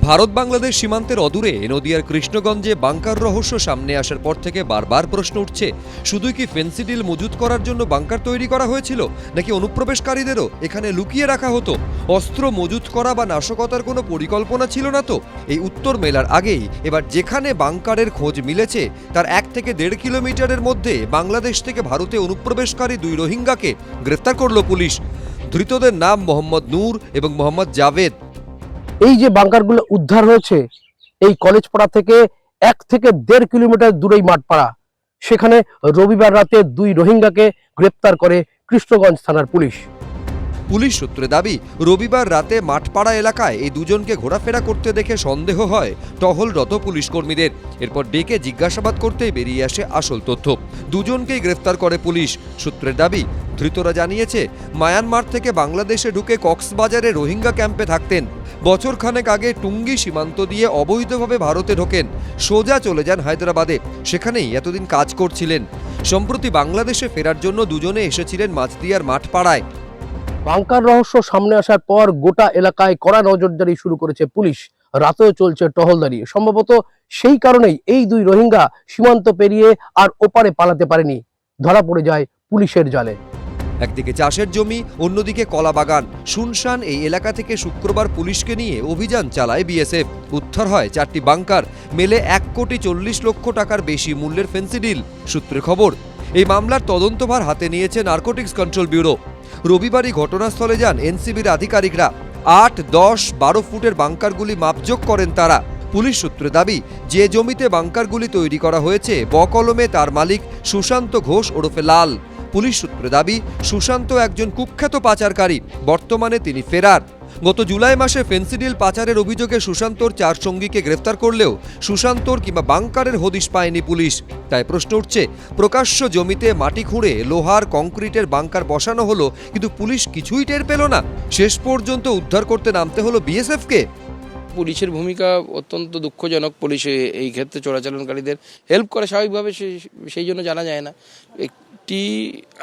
ভারত বাংলাদেশ সীমান্তের অদূরে নদিয়ার কৃষ্ণগঞ্জে বাংকার রহস্য সামনে আসার পর থেকে বারবার প্রশ্ন উঠছে শুধুই কি ফেন্সিডিল মজুত করার জন্য বাংকার তৈরি করা হয়েছিল, নাকি অনুপ্রবেশকারীদেরও এখানে লুকিয়ে রাখা হতো? অস্ত্র মজুত করা বা নাশকতার কোনো পরিকল্পনা ছিল না তো? এই উত্তর মেলার আগেই এবার যেখানে বাংকারের খোঁজ মিলেছে, তার এক থেকে দেড় কিলোমিটারের মধ্যে বাংলাদেশ থেকে ভারতে অনুপ্রবেশকারী দুই রোহিঙ্গাকে গ্রেফতার করল পুলিশ। ধৃতদের নাম মোহাম্মদ নূর এবং মোহাম্মদ জাভেদ। এই যে বাংকারগুলো উদ্ধার হয়েছে, এই কলেজ পাড়া থেকে এক থেকে দেড় কিলোমিটার দূরেই মাঠপাড়া। সেখানে রবিবার রাতে দুই রোহিঙ্গাকে গ্রেপ্তার করে কৃষ্ণগঞ্জ থানার পুলিশ। পুলিশ সূত্রে দাবি, রবিবার রাতে মাঠপাড়া এলাকায় এই দুজনকে ঘোরাফেরা করতে দেখে সন্দেহ হয় টহলরত পুলিশ কর্মীদের এরপর ডেকে জিজ্ঞাসাবাদ করতেই বেরিয়ে আসে আসল তথ্য। দুজনকেই গ্রেফতার করে পুলিশ। সূত্রের দাবি, ধৃতরা জানিয়েছে, মায়ানমার থেকে বাংলাদেশে ঢুকে কক্সবাজারে রোহিঙ্গা ক্যাম্পে থাকতেন। বছরখানেক আগে টুঙ্গি সীমান্ত দিয়ে অবৈধভাবে ভারতে ঢোকেন, সোজা চলে যান হায়দ্রাবাদে। সেখানেই এতদিন কাজ করছিলেন। সম্প্রতি বাংলাদেশে ফেরার জন্য দুজনে এসেছিলেন মাছদিয়ার মাঠপাড়ায়। বাংকার রহস্য সামনে আসার পর গোটা এলাকায় কড়া নজরদারি শুরু করেছে পুলিশ। রাতেও চলছে টহলদারি। সম্ভবত সেই কারণেই এই দুই রোহিঙ্গা সীমান্ত পেরিয়ে আর ওপারে পালাতে পারেনি। ধরা পড়ে যায় পুলিশের জালে। একদিকে চাষের জমি, অন্যদিকে কলা বাগান। শুনশান এই এলাকা থেকে শুক্রবার পুলিশকে নিয়ে অভিযান চালায় বিএসএফ। উদ্ধার হয় চারটি বাংকার, মেলে এক কোটি চল্লিশ লক্ষ টাকার বেশি মূল্যের ফেন্সিডিল সূত্রের খবর। এই মামলার তদন্তভার হাতে নিয়েছে নার্কোটিক্স কন্ট্রোল ব্যুরো। রবিবারই ঘটনাস্থলে যান এনসিবির আধিকারিকরা। আট, দশ, বারো ফুটের বাংকারগুলি মাপযোগ করেন তারা। পুলিশ সূত্রে দাবি, যে জমিতে বাংকারগুলি তৈরি করা হয়েছে, বকলমে তার মালিক সুশান্ত ঘোষ ওরফে লাল। পুলিশ সূত্রে দাবি, সুশান্ত একজন কুখ্যাত পাচারকারী, বর্তমানে তিনি ফেরার। গত জুলাই মাসে ফেন্সিডিল পাচারের অভিযোগে সুশান্তর চার সঙ্গীকে গ্রেফতার করলেও সুশান্তর কিংবা বাংকারের হদিশ পায়নি পুলিশ। তাই প্রশ্ন উঠছে, প্রকাশ্য জমিতে মাটি খুঁড়ে লোহার কংক্রিটের বাংকার বসানো হলো, কিন্তু পুলিশ কিছুই টের পেল না। শেষ পর্যন্ত উদ্ধার করতে নামতে হলো বিএসএফকে পুলিশের ভূমিকা অত্যন্ত দুঃখজনক। পুলিশে এই ক্ষেত্রে চোরাচালানকারীদের হেল্প করে স্বাভাবিকভাবে সেই জন্য জানা যায় না। একটি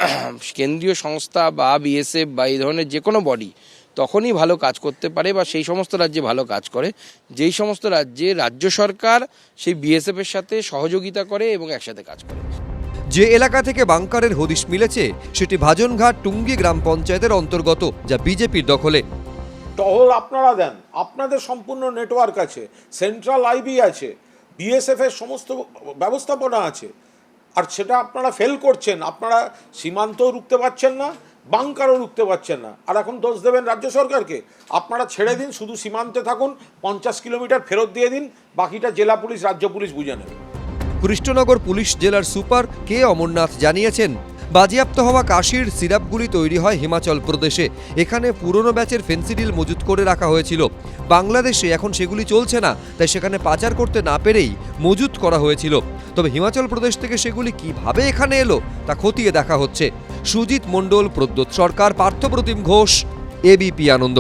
কেন্দ্রীয় সংস্থা বা বিএসএফ বা এই ধরনের যে কোনো বডি তখনই ভালো কাজ করতে পারে বা সেই সমস্ত রাজ্যে ভালো কাজ করে। যেই সমস্ত রাজ্যে রাজ্য সরকার সেই বিএসএফের সাথে সহযোগিতা করে এবং একসাথে কাজ করে। যে এলাকা থেকে বাংকারের হদিশ মিলেছে, সেটি ভাজনঘাট টুঙ্গি গ্রাম পঞ্চায়েতের অন্তর্গত, যা বিজেপির দখলে। টহল আপনারা দেন। আপনাদের সম্পূর্ণ নেটওয়ার্ক আছে সেন্ট্রাল আইবি আছে বিএসএফ এর সমস্ত ব্যবস্থাপনা আছে। আর সেটা আপনারা ফেল করছেন, আপনারা সীমান্তও রুখতে পারছেন না, বাংকারও রুখতে পারছেন না। আর এখন দোষ দেবেন রাজ্য সরকারকে। আপনারা ছেড়ে দিন, শুধু সীমান্তে থাকুন, পঞ্চাশ কিলোমিটার ফেরত দিয়ে দিন, বাকিটা জেলা পুলিশ, রাজ্য পুলিশ বুঝে নেবে। কৃষ্ণনগর পুলিশ জেলার সুপার কে অমরনাথ জানিয়েছেন বাজেয়াপ্ত হওয়া কাশির সিরাপগুলি তৈরি হয় হিমাচল প্রদেশে। এখানে পুরনো ব্যাচের ফেন্সিডিল মজুত করে রাখা হয়েছিল। বাংলাদেশে এখন সেগুলি চলছে না, তাই সেখানে পাচার করতে না পেরেই মজুত করা হয়েছিল। তবে হিমাচল প্রদেশ থেকে সেগুলি কীভাবে এখানে এলো, তা খতিয়ে দেখা হচ্ছে। সুজিত মণ্ডল, প্রদ্যোৎ সরকার, পার্থপ্রতিম ঘোষ এবিপি আনন্দ।